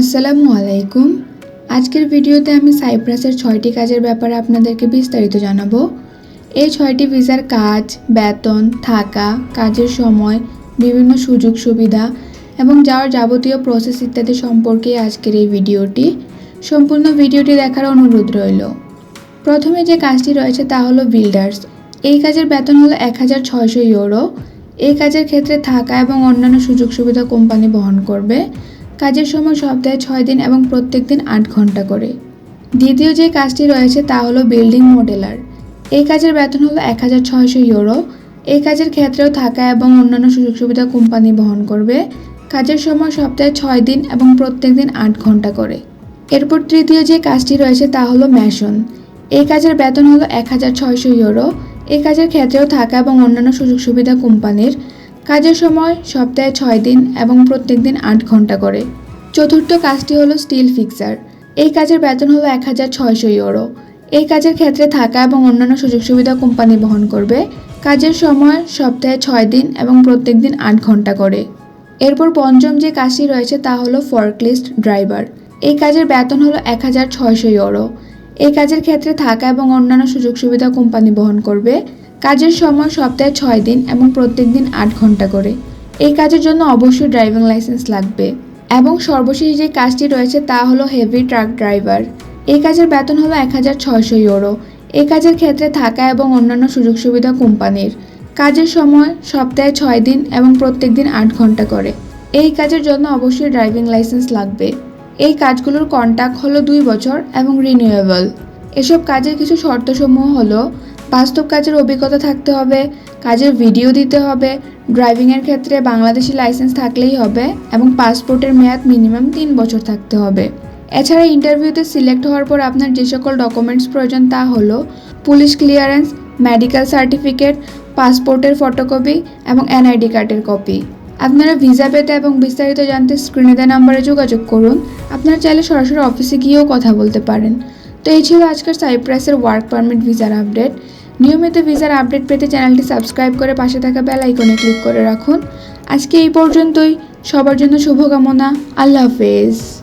আসসালামু আলাইকুম। আজকের ভিডিওতে আমি সাইপ্রাসের ছয়টি কাজের ব্যাপারে আপনাদেরকে বিস্তারিত জানাব। এই ছয়টি ভিসার কাজ, বেতন, থাকা, কাজের সময়, বিভিন্ন সুযোগ সুবিধা এবং যাওয়ার যাবতীয় প্রসেস ইত্যাদি সম্পর্কে আজকের এই ভিডিওটি। সম্পূর্ণ ভিডিওটি দেখার অনুরোধ রইল। প্রথমে যে কাজটি রয়েছে তা হলো বিল্ডার্স এই কাজের বেতন হলো এক হাজার ছয়শো ইউরো। এই কাজের ক্ষেত্রে থাকা এবং অন্যান্য সুযোগ সুবিধা কোম্পানি বহন করবে। কাজের সময় সপ্তাহে ছয় দিন এবং প্রত্যেক দিন আট ঘণ্টা করে। দ্বিতীয় যে কাজটি রয়েছে তা হলো বিল্ডিং মডেলার। এই কাজের বেতন হলো এক হাজার ছয়শো ইউরো। এই কাজের ক্ষেত্রেও থাকা এবং অন্যান্য সুযোগ সুবিধা কোম্পানি বহন করবে। কাজের সময় সপ্তাহে ছয় দিন এবং প্রত্যেক দিন আট ঘণ্টা করে। এরপর তৃতীয় যে কাজটি রয়েছে তা হলো ম্যাশন এই কাজের বেতন হলো এক হাজার ছয়শো ইউরো। এই কাজের ক্ষেত্রেও থাকা এবং অন্যান্য সুযোগ সুবিধা কোম্পানির কাজের সময় সপ্তাহে ছয় দিন এবং প্রত্যেক দিন আট ঘণ্টা করে। চতুর্থ কাজটি হলো স্টিল ফিক্সার। এই কাজের বেতন হলো এক হাজার ছয়শো ইউরো। এই কাজের ক্ষেত্রে থাকা এবং অন্যান্য সুযোগ সুবিধা কোম্পানি বহন করবে। কাজের সময় সপ্তাহে ছয় দিন এবং প্রত্যেক দিন আট ঘণ্টা করে। এরপর পঞ্চম যে কাজটি রয়েছে তা হলো ফর্কলিস্ট ড্রাইভার। এই কাজের বেতন হলো এক হাজার ছয়শো ইউরো। এই কাজের ক্ষেত্রে থাকা এবং অন্যান্য সুযোগ সুবিধা কোম্পানি বহন করবে। কাজের সময় সপ্তাহে ছয় দিন এবং প্রত্যেক দিন আট ঘণ্টা করে। এই কাজের জন্য অবশ্যই ড্রাইভিং লাইসেন্স লাগবে এবং সর্বশেষ যে কাজটি রয়েছে তা হলো হেভি ট্রাক ড্রাইভার। এই কাজের বেতন হলো এক হাজার ছয়শো ইউরো। এই কাজের ক্ষেত্রে থাকা এবং অন্যান্য সুযোগ সুবিধা কোম্পানির। কাজের সময় সপ্তাহে ছয় দিন এবং প্রত্যেক দিন আট ঘণ্টা করে। এই কাজের জন্য অবশ্যই ড্রাইভিং লাইসেন্স লাগবে। এই কাজগুলোর কন্ট্যাক্ট হলো দুই বছর এবং রিনিউয়েবল। এসব কাজের কিছু শর্তসমূহ হলো বাস্তব কাজের অভিজ্ঞতা থাকতে হবে, কাজের ভিডিও দিতে হবে ড্রাইভিংয়ের ক্ষেত্রে বাংলাদেশি লাইসেন্স থাকলেই হবে এবং পাসপোর্টের মেয়াদ মিনিমাম তিন বছর থাকতে হবে। এছাড়া ইন্টারভিউতে সিলেক্ট হওয়ার পর আপনার যে সকল ডকুমেন্টস প্রয়োজন তা হলো পুলিশ ক্লিয়ারেন্স মেডিকেল সার্টিফিকেট পাসপোর্টের ফটোকপি এবং এনআইডি কার্ডের কপি আপনারা ভিসা পেতে এবং বিস্তারিত জানতে স্ক্রিনে দেওয়া নাম্বারে যোগাযোগ করুন। আপনারা চাইলে সরাসরি অফিসে গিয়েও কথা বলতে পারেন। তো এই ছিল আজকের সাইপ্রাসের ওয়ার্ক পারমিট ভিসার আপডেট নিয়মিত ভিসার আপডেট পেতে চ্যানেলটি সাবস্ক্রাইব করে পাশে থাকা বেল আইকনে ক্লিক করে রাখুন। আজকে এই পর্যন্তই। সবার জন্য শুভকামনা। আল্লাহ হাফেজ।